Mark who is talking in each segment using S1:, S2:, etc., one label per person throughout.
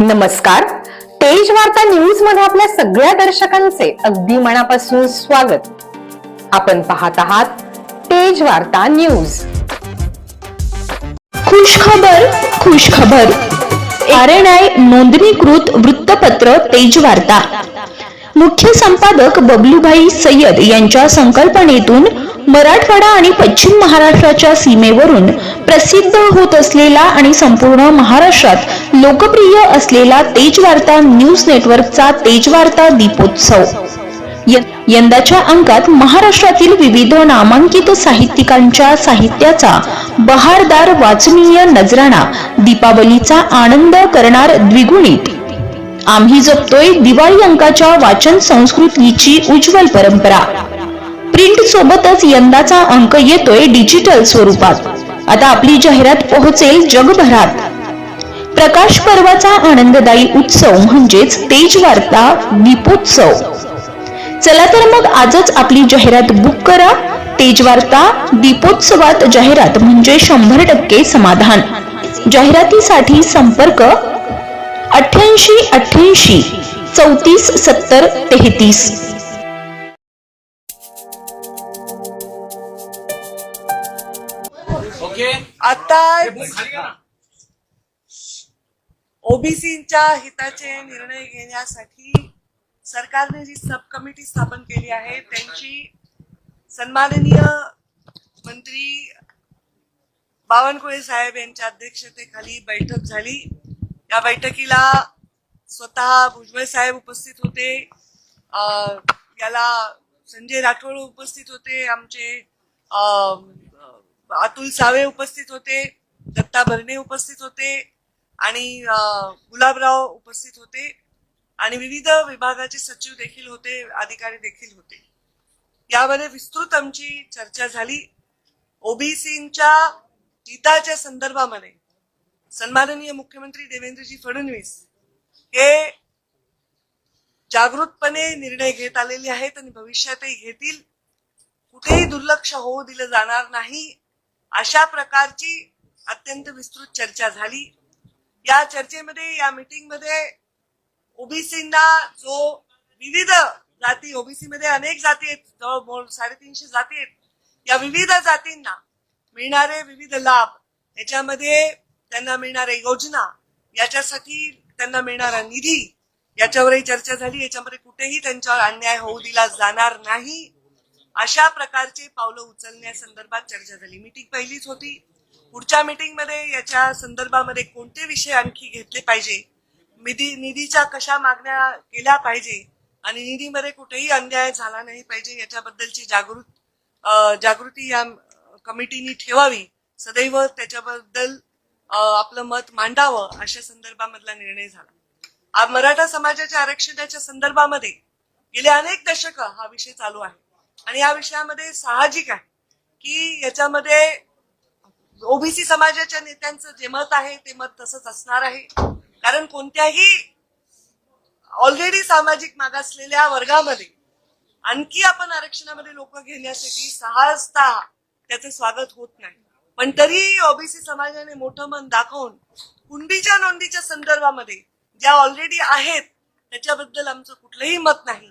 S1: नमस्कार. तेज वार्ता न्यूजमध्ये आपल्या सगळ्या दर्शकांचे अगदी मनापासून स्वागत. आपण पाहत आहात तेज वार्ता न्यूज
S2: खुश खबर खुश खबर आर एन आय नोंदणीकृत वृत्तपत्र तेज वार्ता. मुख्य संपादक बबलूभाई सय्यद यांच्या संकल्पनेतून मराठवाडा आणि पश्चिम महाराष्ट्राच्या सीमेवरून प्रसिद्ध होत असलेला आणि संपूर्ण महाराष्ट्रात लोकप्रिय असलेला तेजवार्ता न्यूज नेटवर्कचा तेजवार्ता दीपोत्सव. यंदाच्या अंकात महाराष्ट्रातील विविध नामांकित साहित्यिकांच्या साहित्याचा बहारदार वाचनीय नजराणा दीपावलीचा आनंद करणार द्विगुणित. आम्ही जपतोय दिवाळी अंकाच्या वाचन संस्कृतीची उज्ज्वल परंपरा. प्रिंट सोबतच यंदाचा अंक येतोय डिजिटल स्वरूपात. आता आपली जाहिरात पोहोचेल जगभरात. प्रकाश पर्वाचा आनंददायी उत्सव म्हणजेच तेज वार्ता दीपोत्सव. चला तर मग आजच आपली जाहिरात बुक करा. तेजवार्ता दीपोत्सवात जाहिरात म्हणजे शंभर टक्के समाधान. जाहिरातीसाठी संपर्क अठ्ठ्याऐंशी अठ्ठ्याऐंशी चौतीस सत्तर तेहतीस.
S3: आता. ओबीसीच्या हिताचे निर्णय घेण्यासाठी सरकारने जी सब कमिटी स्थापन केली आहे त्यांची सन्माननीय मंत्री बावनकुळे साहेब यांच्या अध्यक्षतेखाली बैठक झाली. या बैठकीला स्वतः भुजबळ साहेब उपस्थित होते. याला संजय राठोड उपस्थित होते. आमचे अं, अतुल सावे उपस्थित होते दत्ता भरणे उपस्थित होते आणि गुलाबराव उपस्थित होते आणि विविध विभागाचे सचिव देखील होते अधिकारी देखील होते. यामध्ये विस्तृत आमची चर्चा झाली. ओबीसीच्या हिताच्या संदर्भामध्ये सन्माननीय मुख्यमंत्री देवेंद्रजी फडणवीस हे जागृतपणे निर्णय घेत आलेले आहेत आणि भविष्यातही घेतील. कुठेही दुर्लक्ष होऊ दिलं जाणार नाही. अशा प्रकारची अत्यंत विस्तृत चर्चा झाली. या चर्चेमध्ये या मीटिंगमध्ये ओबीसींना जो विविध जाती ओबीसी मध्ये अनेक जाती आहेत जवळ साडेतीनशे जाती आहेत या विविध जातींना मिळणारे विविध लाभ याच्यामध्ये त्यांना मिळणाऱ्या योजना याच्यासाठी त्यांना मिळणारा निधी याच्यावरही चर्चा झाली. याच्यामध्ये कुठेही त्यांच्यावर अन्याय होऊ दिला जाणार नाही. अशा प्रकारची पावलं उचलण्यासंदर्भात चर्चा झाली. मीटिंग पहिलीच होती. पुढच्या मीटिंगमध्ये याच्या संदर्भामध्ये कोणते विषय आणखी घेतले पाहिजे? निधी निधीच्या कशा मागण्या केल्या पाहिजे? आणि निधीमध्ये कुठेही अन्याय झाला नाही पाहिजे याच्याबद्दलची जागृत जागृती या कमिटीनी ठेवावी. सदैव त्याच्याबद्दल आपलं मत मांडावं अशा संदर्भामधला निर्णय झाला. मराठा समाजाच्या आरक्षणाच्या संदर्भामध्ये गेले अनेक दशक हा विषय चालू आहे. आणि या विषयामध्ये साहजिक आहे की याच्यामध्ये ओबीसी समाजाच्या नेत्यांचं जे मत आहे ते मत तसंच असणार आहे. कारण कोणत्याही ऑलरेडी सामाजिक मागासलेल्या वर्गामध्ये आणखी आपण आरक्षणामध्ये लोक घेण्यासाठी सहजता त्याचं स्वागत होत नाही. पण तरी ओबीसी समाजाने मोठं मन दाखवून कुंडीच्या नोंदीच्या संदर्भामध्ये ज्या ऑलरेडी आहेत त्याच्याबद्दल आमचं कुठलंही मत नाही.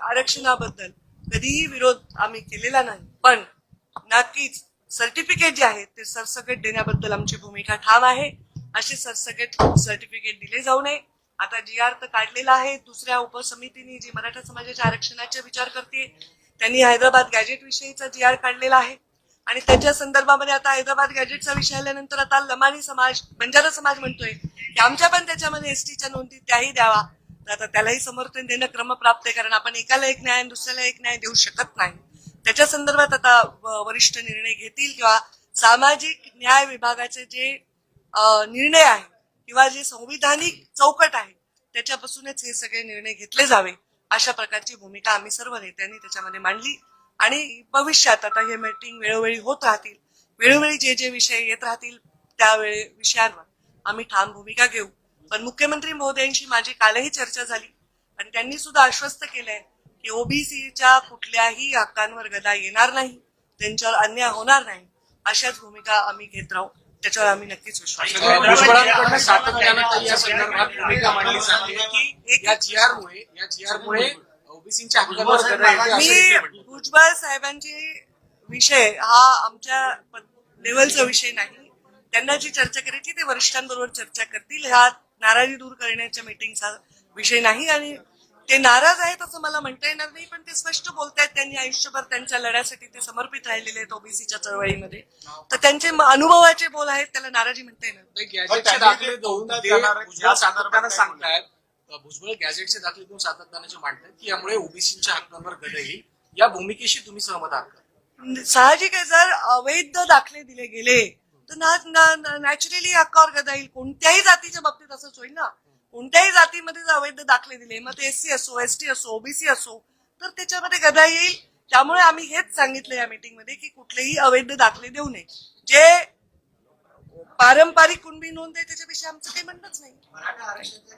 S3: आरक्षणाबद्दल कधीही विरोध आम्ही केलेला नाही. पण नक्कीच सर्टिफिकेट जे आहे ते सरसकट देण्याबद्दल आमची भूमिका ठाम आहे. असे सरसकट सर्टिफिकेट दिले जाऊ नये. आता जी आर तर काढलेला आहे. दुसऱ्या उपसमितीने जी मराठा समाजाच्या आरक्षणाचा विचार करते त्यांनी हैदराबाद गॅजेट विषयीचा जी आर काढलेला आहे. आणि त्याच्या संदर्भामध्ये आता हैदराबाद गॅजेटचा विषय आल्यानंतर आता लमानी समाज बंजारा समाज म्हणतोय की आमच्या पण त्याच्यामध्ये एसटीच्या नोंदी त्याही द्यावा. तर आता त्यालाही समर्थन देणं क्रमप्राप्त आहे कारण आपण एकाला एक न्याय आणि दुसऱ्याला एक न्याय देऊ शकत नाही. त्याच्या संदर्भात आता वरिष्ठ निर्णय घेतील किंवा सामाजिक न्याय विभागाचे जे निर्णय आहे किंवा जे संविधानिक चौकट आहे त्याच्यापासूनच हे सगळे निर्णय घेतले जावे अशा प्रकारची भूमिका आम्ही सर्व नेत्यांनी त्याच्यामध्ये मांडली. आणि भविष्यात आता हे मीटिंग वेळोवेळी होत राहतील. वेळोवेळी जे जे विषय येत राहतील त्यावेळी विषयांवर आम्ही ठाम भूमिका घेऊ. पण मुख्यमंत्री महोदयांशी माझी कालही चर्चा झाली. आणि त्यांनी सुद्धा आश्वस्त केलंय की ओबीसीच्या कुठल्याही हक्कांवर गदा येणार नाही त्यांच्यावर अन्याय होणार नाही अशाच भूमिका आम्ही घेत राहू. त्याच्यावर आम्ही नक्कीच विश्वास ठेवू.
S4: भुजबळांकडनं सातत्यानं या संदर्भात भूमिका मांडली जाते. की या जी आर मुळे या जी आर मुळे ओबीसीच्या हक्कांवर गदा येते असं ते
S3: मी. भुजबळ साहेबांची विषय हा आमच्या लेवलचा विषय नाही. त्यांना जी चर्चा करायची ते वरिष्ठांबरोबर चर्चा करतील. हा नाराजी दूर करण्याच्या मीटिंगचा विषय नाही आणि ते नाराज आहेत असं मला म्हणता येणार नाही पण ते स्पष्ट बोलतायत त्यांनी आयुष्यभर त्यांच्या लढ्यासाठी ते समर्पित राहिलेले आहेत ओबीसीच्या चळवळीमध्ये. तर त्यांचे अनुभवाचे बोल आहेत त्याला नाराजी म्हणता येणार
S4: सांगतायत भुजबळ गॅजेटचे दाखले देऊन सातत्यानं जे मांडतायत की यामुळे ओबीसीच्या हक्कांवर गदा येईल या भूमिकेशी तुम्ही सहमत आहात का?
S3: साहजिक आहे जर अवैध दाखले दिले गेले तर नॅचरली हक्कावर गदा येईल. कोणत्याही जातीच्या बाबतीत असंच होईल ना. कोणत्याही जातीमध्ये जर अवैध दाखले दिले मग ते एससी असो एसटी असो ओबीसी असो तर त्याच्यामध्ये गदा येईल. त्यामुळे आम्ही हेच सांगितलं या मीटिंगमध्ये की कुठलेही अवैध दाखले देऊ नये. जे पारंपरिक कुणबी नोंद आहे त्याच्यापेक्षा आमचं काही म्हणणंच नाही.
S5: मराठा आरक्षणाचा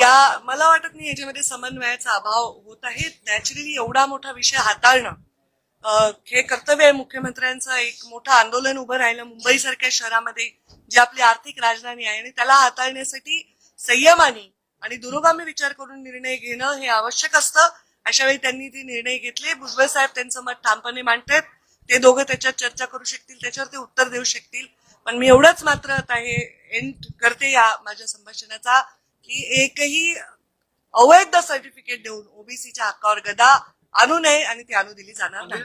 S3: या मला वाटत नाही याच्यामध्ये समन्वयाचा अभाव होत आहे नॅचरली एवढा मोठा विषय हाताळणं हे कर्तव्य आहे मुख्यमंत्र्यांचं. एक मोठं आंदोलन उभं राहिलं मुंबई सारख्या शहरामध्ये जी आपली आर्थिक राजधानी आहे आणि त्याला हाताळण्यासाठी संयमाने आणि दुरोगामी विचार करून निर्णय घेणं हे आवश्यक असतं. अशा वेळी त्यांनी ते निर्णय घेतले भुजबळ साहेब त्यांचं मत ठामपणे मांडतायत ते दोघं त्याच्यात चर्चा करू शकतील त्याच्यावर ते उत्तर देऊ शकतील. पण मी एवढंच मात्र आता हे एंड करते या माझ्या संभाषणाचा. की एकही अवैध सर्टिफिकेट देऊन ओबीसीच्या हक्कावर गदा आणू नये आणि ती आणू दिली जाणार नाही.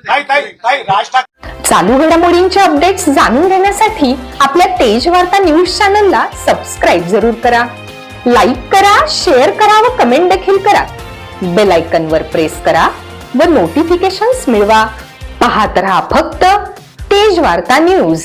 S1: चालू घडामोडींचे अपडेट्स जाणून घेण्यासाठी आपल्या तेज वार्ता न्यूज चॅनलला सबस्क्राईब जरूर करा. लाईक करा शेअर करा व कमेंट देखील करा. बेल आयकन वर प्रेस करा व नोटिफिकेशन्स मिळवा. पाहत रहा फक्त तेज वार्ता न्यूज